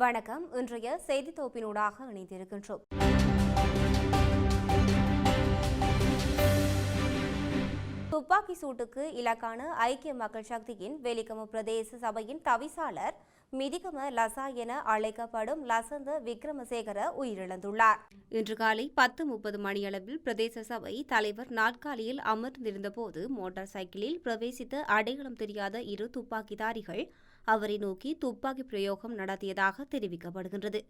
வணக்கம். இன்றைய செய்தி தொகுப்பினூடாக இணைந்திருக்கின்றோம். துப்பாக்கி சூட்டுக்கு இலக்கான ஐக்கிய மக்கள் சக்தியின் வெலிகம பிரதேச சபையின் தவிசாளர் மிதிகம லசா என அழைக்கப்படும் லசந்த விக்ரமசேகர உயிரிழந்துள்ளார். இன்று காலை பத்து முப்பது மணியளவில் பிரதேச சபை தலைவர் நாற்காலியில் அமர்ந்திருந்தபோது மோட்டார் சைக்கிளில் பிரவேசித்த அடையாளம் தெரியாத இரு துப்பாக்கிதாரிகள் அவரை நோக்கி துப்பாக்கி பிரயோகம் நடத்தியதாக தெரிவிக்கப்படுகின்றது.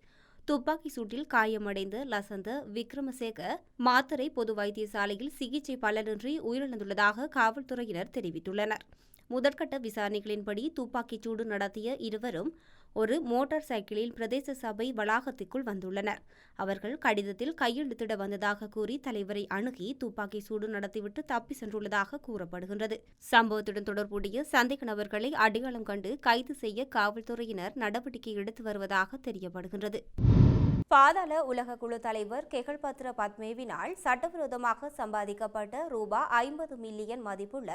துப்பாக்கி சூட்டில் காயமடைந்த லசந்த விக்ரமசேகர் மாத்தரை பொது வைத்தியசாலையில் சிகிச்சை பலனின்றி உயிரிழந்துள்ளதாக காவல்துறையினர் தெரிவித்துள்ளனர். முதற்கட்ட விசாரணைகளின்படி துப்பாக்கிச் சூடு நடத்திய இருவரும் ஒரு மோட்டார் சைக்கிளில் பிரதேச சபை வளாகத்திற்குள் வந்துள்ளனர். அவர்கள் கடிதத்தில் கையெழுத்திட வந்ததாக கூறி தலைவரை அணுகி துப்பாக்கி சூடு நடத்திவிட்டு தப்பி சென்றுள்ளதாக கூறப்படுகின்றது. சம்பவத்துடன் தொடர்புடைய சந்தேக நபர்களை அடையாளம் கண்டு கைது செய்ய காவல்துறையினர் நடவடிக்கை எடுத்து வருவதாக தெரியப்படுகின்றது. பாதாள உலக குழு தலைவர் கெகல்பத்ர பத்மேவினால் சட்டவிரோதமாக சம்பாதிக்கப்பட்ட ரூபா ஐம்பது மில்லியன் மதிப்புள்ள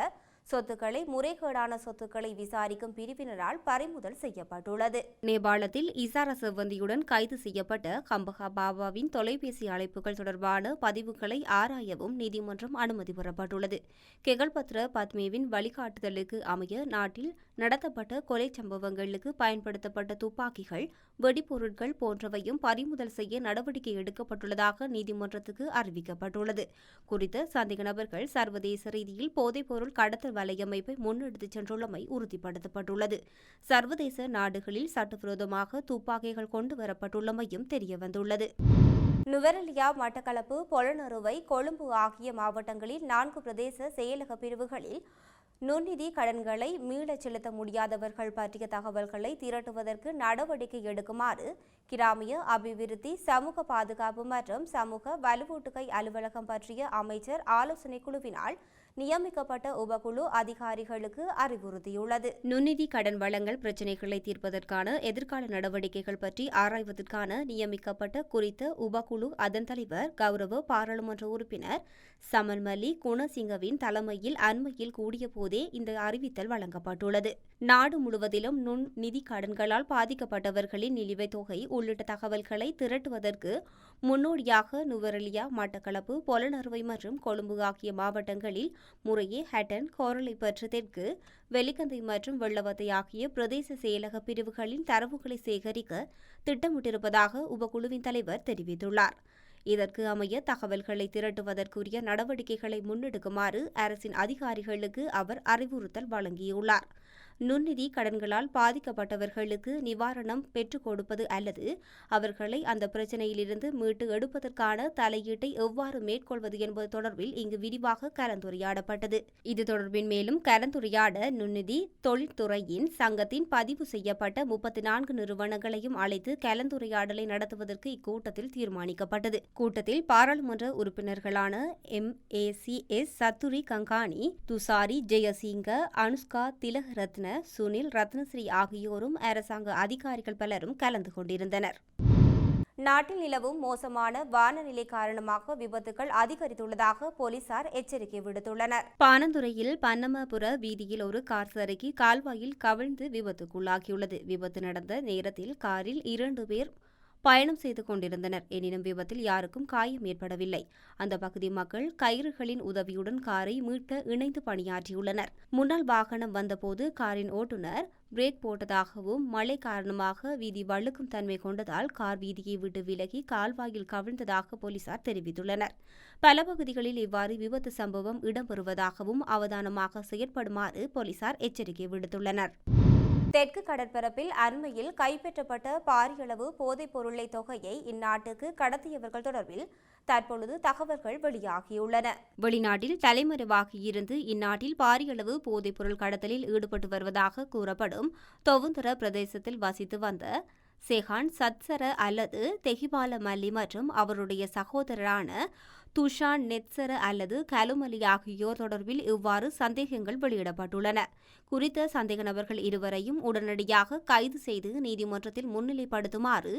சொத்துக்களை முறைகேடான சொத்துக்களை விசாரிக்கும் பிரிவினரால் பறிமுதல் செய்யப்பட்டுள்ளது. நேபாளத்தில் இசார செவ்வந்தியுடன் கைது செய்யப்பட்ட கம்பகா பாபாவின் தொலைபேசி அழைப்புகள் தொடர்பான பதிவுகளை ஆராயவும் நீதிமன்றம் அனுமதி பெறப்பட்டுள்ளது. கெகல்பத்ர பத்மேவின் வழிகாட்டுதலுக்கு அமைய நாட்டில் நடத்தப்பட்ட கொலை சம்பவங்களுக்கு பயன்படுத்தப்பட்ட துப்பாக்கிகள் வெடிப்பொருட்கள் போன்றவையும் பறிமுதல் செய்ய நடவடிக்கை எடுக்கப்பட்டுள்ளதாக நீதிமன்றத்துக்கு அறிவிக்கப்பட்டுள்ளது. குறித்த சந்தேக நபர்கள் சர்வதேச ரீதியில் போதைப்பொருள் கடத்தல் வலையமைப்பை முன்னெடுத்துச் சென்றுள்ளமை உறுதிப்படுத்தப்பட்டுள்ளது. சர்வதேச நாடுகளில் சட்டவிரோதமாக துப்பாக்கிகள் கொண்டு வரப்பட்டுள்ளமையும் தெரியவந்துள்ளது. நுவரெலியா மட்டக்களப்பு பொலனறுவை கொழும்பு ஆகிய மாவட்டங்களில் நான்கு பிரதேச செயலக பிரிவுகளில் நுண்ணிதி கடன்களை மீளச் செலுத்த முடியாதவர்கள் பற்றிய தகவல்களை திரட்டுவதற்கு நடவடிக்கை எடுக்குமாறு கிராமிய அபிவிருத்தி சமூக பாதுகாப்பு மற்றும் சமூக வலுவூட்டுகை அலுவலகம் பற்றிய அமைச்சர் ஆலோசனை குழுவினால் நியமிக்கப்பட்ட உபகுழு அதிகாரிகளுக்கு அறிவுறுத்தியுள்ளது. நுண்நிதி கடன் வழங்கல் பிரச்சினைகளை தீர்ப்பதற்கான எதிர்கால நடவடிக்கைகள் பற்றி ஆராய்வதற்கான நியமிக்கப்பட்ட குறித்த உபகுழு அதன் தலைவர் கௌரவ பாராளுமன்ற உறுப்பினர் சமன்மலி குணசிங்கவின் தலைமையில் அண்மையில் கூடிய போதே இந்த அறிவித்தல் வழங்கப்பட்டுள்ளது. நாடு முழுவதிலும் நுண் நிதி கடன்களால் பாதிக்கப்பட்டவர்களின் நிலுவைத் தொகை உள்ளிட்ட தகவல்களை திரட்டுவதற்கு முன்னோடியாக நுவரெலியா மட்டக்களப்பு பொலனறுவை மற்றும் கொழும்பு ஆகிய மாவட்டங்களில் முறையே ஹட்டன் கோரளைப்பற்று தெற்கு வெலிக்கந்தை மற்றும் வெள்ளவத்தை ஆகிய பிரதேச செயலக பிரிவுகளின் தரவுகளை சேகரிக்க திட்டமிட்டிருப்பதாக உபகுழுவின் தலைவர் தெரிவித்துள்ளார். இதற்கு அமைய தகவல்களை திரட்டுவதற்குரிய நடவடிக்கைகளை முன்னெடுக்குமாறு அரசின் அதிகாரிகளுக்கு அவர் அறிவுறுத்தல் வழங்கியுள்ளார். நுண்ணிதி கடன்களால் பாதிக்கப்பட்டவர்களுக்கு நிவாரணம் பெற்றுக் கொடுப்பது அல்லது அவர்களை அந்த பிரச்சினையிலிருந்து மீட்டு எடுப்பதற்கான தலையீட்டை எவ்வாறு மேற்கொள்வது என்பது தொடர்பில் இங்கு விரிவாக கலந்துரையாடப்பட்டது. இது தொடர்பின் மேலும் கலந்துரையாட நுண்ணிதி தொழில்துறையின் சங்கத்தின் பதிவு செய்யப்பட்ட முப்பத்தி நான்கு நிறுவனங்களையும் அழைத்து கலந்துரையாடலை நடத்துவதற்கு இக்கூட்டத்தில் தீர்மானிக்கப்பட்டது. கூட்டத்தில் பாராளுமன்ற உறுப்பினர்களான M. A. C. S. Chathuri Gangani Thusari Jayasinghe Anushka Thilakaratne Sunil Rathnasri ஆகியோரும் அரசாங்க அதிகாரிகள் பலரும் கலந்து கொண்டிருந்தனர். நாட்டில் நிலவும் மோசமான வானநிலை காரணமாக விபத்துகள் அதிகரித்துள்ளதாக போலீசார் எச்சரிக்கை விடுத்துள்ளனர். பானந்துறையில் பன்னமபுர வீதியில் ஒரு கார் சறுக்கி கால்வாயில் கவிழ்ந்து விபத்துக்குள்ளாகியுள்ளது. விபத்து நடந்த நேரத்தில் காரில் இரண்டு பேர் பயணம் செய்து கொண்டிருந்தனர். எனினும் விபத்தில் யாருக்கும் காயம் ஏற்படவில்லை. அந்த பகுதி மக்கள் கயிறுகளின் உதவியுடன் காரை மீட்க இணைந்து பணியாற்றியுள்ளனர். முன்னால் வாகனம் வந்தபோது காரின் ஓட்டுநர் பிரேக் போட்டதாகவும் மழை காரணமாக வீதி வழுக்கும் தன்மை கொண்டதால் கார் வீதியை விட்டு விலகி கால்வாயில் கவிழ்ந்ததாக போலீசார் தெரிவித்துள்ளனர். பல பகுதிகளில் இவ்வாறு விபத்து சம்பவம் இடம்பெறுவதாகவும் அவதானமாக செயற்படுமாறு போலீசார் எச்சரிக்கை விடுத்துள்ளனர். தெற்கு கடற்பரப்பில் அண்மையில் கைப்பற்றப்பட்ட பாரியளவு போதைப் பொருளை தொகையை இந்நாட்டுக்கு கடத்தியவர்கள் தொடர்பில் தற்பொழுது தகவல்கள் வெளியாகியுள்ளன. வெளிநாட்டில் தலைமறைவாகியிருந்து இந்நாட்டில் பாரியளவு போதைப் பொருள் கடத்தலில் ஈடுபட்டு வருவதாக கூறப்படும் தொவுந்தர பிரதேசத்தில் வசித்து வந்த செஹான் சத்சர அல்லது தெஹிபால மல்லி மற்றும் அவருடைய சகோதரரான துஷான் நெத்சர அல்லது கலுமலி ஆகியோர் தொடர்பில் இவ்வாறு சந்தேகங்கள் வெளியிடப்பட்டுள்ளன. குறித்த சந்தேக நபர்கள் இருவரையும் உடனடியாக கைது செய்து நீதிமன்றத்தில் முன்னிலைப்படுத்துமாறு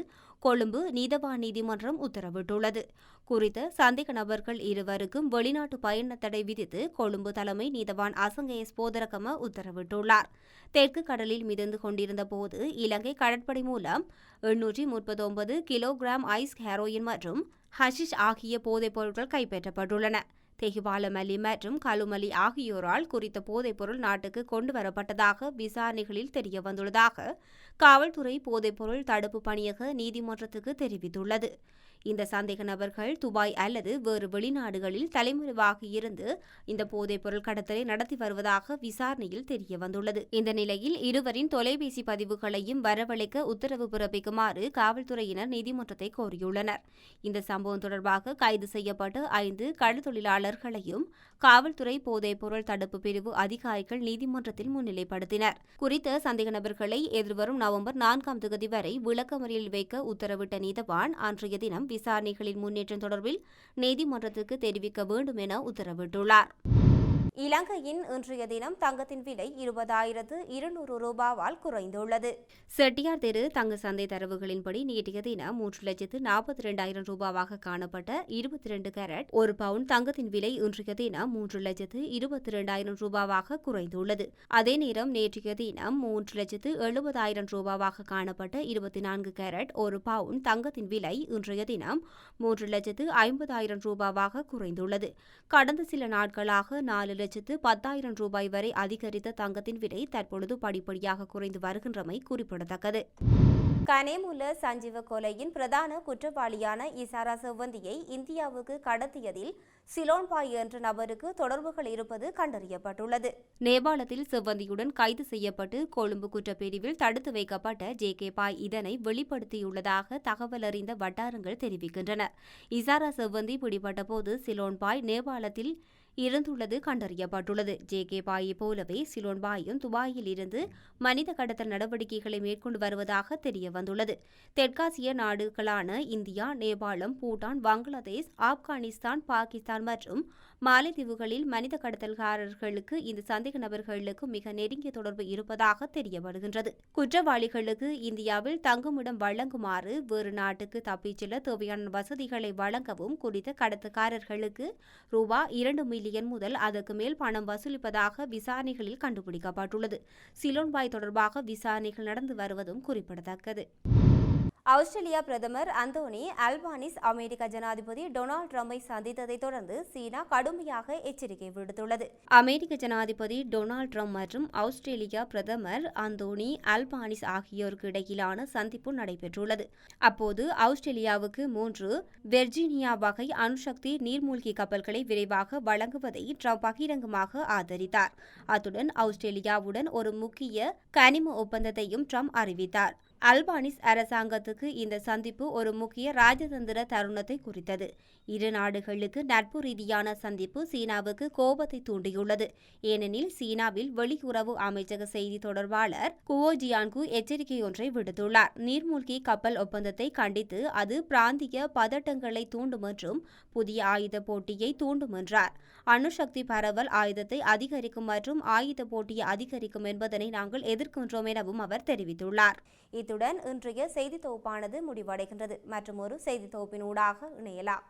கொழும்பு நீதவான் நீதிமன்றம் உத்தரவிட்டுள்ளது. குறித்த சந்தேக நபர்கள் இருவருக்கும் வெளிநாட்டு பயண தடை விதித்து கொழும்பு தலைமை நீதவான் அசங்கேஸ் போதரகம உத்தரவிட்டுள்ளார். தெற்கு கடலில் மிதந்து கொண்டிருந்த போது இலங்கை கடற்படை மூலம் எண்ணூற்றி முப்பத்தொன்பது கிலோகிராம் ஐஸ் ஹெரோயின் மற்றும் ஹஷிஷ் ஆகிய போதைப் பொருட்கள் கைப்பற்றப்பட்டுள்ளன. தெஹிவாலமலி மற்றும் கலுமலி ஆகியோரால் குறித்த போதைப்பொருள் நாட்டுக்கு கொண்டு வரப்பட்டதாக விசாரணைகளில் தெரியவந்துள்ளதாக காவல்துறை போதைப்பொருள் தடுப்பு பணியக நீதிமன்றத்துக்கு தெரிவித்துள்ளது. இந்த சந்தேக நபர்கள் துபாய் அல்லது வேறு வெளிநாடுகளில் தலைமறைவாக இருந்து இந்த போதைப்பொருள் கடத்தலை நடத்தி வருவதாக விசாரணையில் தெரியவந்துள்ளது இந்த நிலையில் இருவரின் தொலைபேசி பதிவுகளையும் வரவழைக்க உத்தரவு பிறப்பிக்குமாறு காவல்துறையினர் நீதிமன்றத்தை கோரியுள்ளனர். இந்த சம்பவம் தொடர்பாக கைது செய்யப்பட்ட ஐந்து கடற்தொழிலாளர்களையும் காவல்துறை போதைப்பொருள் தடுப்பு பிரிவு அதிகாரிகள் நீதிமன்றத்தில் முன்னிலைப்படுத்தினர். குறித்த சந்தேக நபர்களை எதிர்வரும் நவம்பர் நான்காம் தேதி வரை விளக்கமறியல் வைக்க உத்தரவிட்ட நீதவான் அன்றைய தினம் விசாரணைகளின் முன்னேற்றம் தொடர்பில் நீதிமன்றத்துக்கு தெரிவிக்க வேண்டும் என உத்தரவிட்டுள்ளார். இலங்கையின் இன்றைய தினம் தங்கத்தின் விலை இருபதாயிரத்து இருநூறு ரூபாவால் குறைந்துள்ளது. செட்டியார் தெரு தங்க சந்தை தரவுகளின்படி நேற்றைய தினம் மூன்று லட்சத்து நாற்பத்தி இரண்டாயிரம் ரூபாவாக காணப்பட்ட இருபத்தி இரண்டு கேரட் ஒரு பவுன் தங்கத்தின் விலை இன்றைய தினம் மூன்று லட்சத்து இருபத்தி இரண்டாயிரம் ரூபாவாக குறைந்துள்ளது. அதே நேரம் நேற்றைய தினம் மூன்று லட்சத்து எழுபதாயிரம் ரூபாவாக காணப்பட்ட இருபத்தி நான்கு கேரட் ஒரு பவுன் தங்கத்தின் விலை இன்றைய தினம் மூன்று லட்சத்து ஐம்பதாயிரம் ரூபாவாக குறைந்துள்ளது. கடந்த சில நாட்களாக நாலு லட்சத்து பத்தாயிரம் ரூபாய் வரை அதிகரித்த தங்கத்தின் விலை தற்பொழுது படிப்படியாக குறைந்து வருகின்றமை குறிப்பிடத்தக்கது. கனேமுல்ல சஞ்சீவ கொலையின் பிரதான குற்றவாளியான இசாரா செவ்வந்தியை இந்தியாவுக்கு கடத்தியதில் சிலோன்பாய் என்ற நபருக்கு தொடர்புகள் இருப்பது கண்டறியப்பட்டுள்ளது. நேபாளத்தில் செவ்வந்தியுடன் கைது செய்யப்பட்டு கொழும்பு குற்றப்பிரிவில் தடுத்து வைக்கப்பட்ட ஜே கே பாய் இதனை வெளிப்படுத்தியுள்ளதாக தகவல் அறிந்த வட்டாரங்கள் தெரிவிக்கின்றன. இசாரா செவ்வந்தி பிடிபட்ட போது சிலோன்பாய் நேபாளத்தில் இருந்துள்ளது கண்டறியப்பட்டுள்ளது. ஜே கே பாயை போலவே சிலோன் பாயும் துபாயில் இருந்து மனித கடத்தல் நடவடிக்கைகளை மேற்கொண்டு வருவதாக தெரிய வந்துள்ளது. தெற்காசிய நாடுகளான இந்தியா நேபாளம் பூட்டான் பங்களாதேஷ் ஆப்கானிஸ்தான் பாகிஸ்தான் மற்றும் மாலைத்தீவுகளில் மனித கடத்தல்காரர்களுக்கு இந்த சந்தேக நபர்களுக்கு மிக நெருங்கிய தொடர்பு இருப்பதாக தெரிய வருகின்றது குற்றவாளிகளுக்கு இந்தியாவில் தங்குமிடம் வழங்குமாறு வேறு நாட்டுக்கு தப்பிச் செல்ல தேவையான வசதிகளை வழங்கவும் குறித்த கடத்தக்காரர்களுக்கு ரூபா இரண்டு மில்லியன் முதல் அதற்கு மேல் பணம் வசூலிப்பதாக விசாரணைகளில் கண்டுபிடிக்கப்பட்டுள்ளது. சிலோன்பாய் தொடர்பாக விசாரணைகள் நடந்து வருவதும் குறிப்பிடத்தக்கது. ஆஸ்திரேலியா பிரதமர் அந்தோனி அல்பானிஸ் அமெரிக்க ஜனாதிபதி டொனால்ட் ட்ரம்பை சந்தித்ததை தொடர்ந்து சீனா கடுமையாக எச்சரிக்கை விடுத்துள்ளது. அமெரிக்க ஜனாதிபதி டொனால்ட் ட்ரம்ப் மற்றும் ஆஸ்திரேலியா பிரதமர் அந்தோனி அல்பானிஸ் ஆகியோருக்கு இடையிலான சந்திப்பு நடைபெற்றுள்ளது. அப்போது ஆஸ்திரேலியாவுக்கு மூன்று வெர்ஜீனியா வகை அணுசக்தி நீர்மூழ்கி கப்பல்களை விரைவாக வழங்குவதை ட்ரம்ப் பகிரங்கமாக ஆதரித்தார். அத்துடன் ஆஸ்திரேலியாவுடன் ஒரு முக்கிய கனிம ஒப்பந்தத்தையும் ட்ரம்ப் அறிவித்தார். அல்பானிஸ் அரசாங்கத்துக்கு இந்த சந்திப்பு ஒரு முக்கிய ராஜதந்திர தருணத்தை குறித்தது. இரு நாடுகளுக்கு நட்பு ரீதியான சந்திப்பு சீனாவுக்கு கோபத்தை தூண்டியுள்ளது. ஏனெனில் சீனாவில் வெளியுறவு அமைச்சக செய்தி தொடர்பாளர் குவோ ஜியான்கு எச்சரிக்கை ஒன்றை விடுத்துள்ளார். நீர்மூழ்கி கப்பல் ஒப்பந்தத்தை கண்டித்து அது பிராந்திய பதட்டங்களை தூண்டும் என்றும் புதிய ஆயுத போட்டியை தூண்டும் என்றார். அணுசக்தி பரவல் ஆயுதத்தை அதிகரிக்கும் மற்றும் ஆயுத போட்டியை அதிகரிக்கும் என்பதனை நாங்கள் எதிர்க்கின்றோம் எனவும் அவர் தெரிவித்துள்ளார். இத்துடன் இன்றைய செய்தி தொகுப்பானது முடிவடைகின்றது. மற்றும் ஒரு செய்தி தொகுப்பினூடாக இணையலாம்.